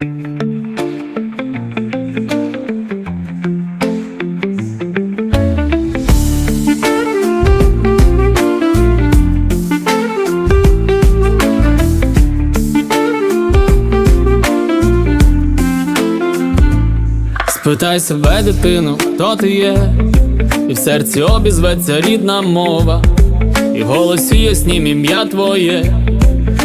Спитай себе, дитину, хто ти є, і в серці обізветься рідна мова, і в голосі яснім ім'я твоє,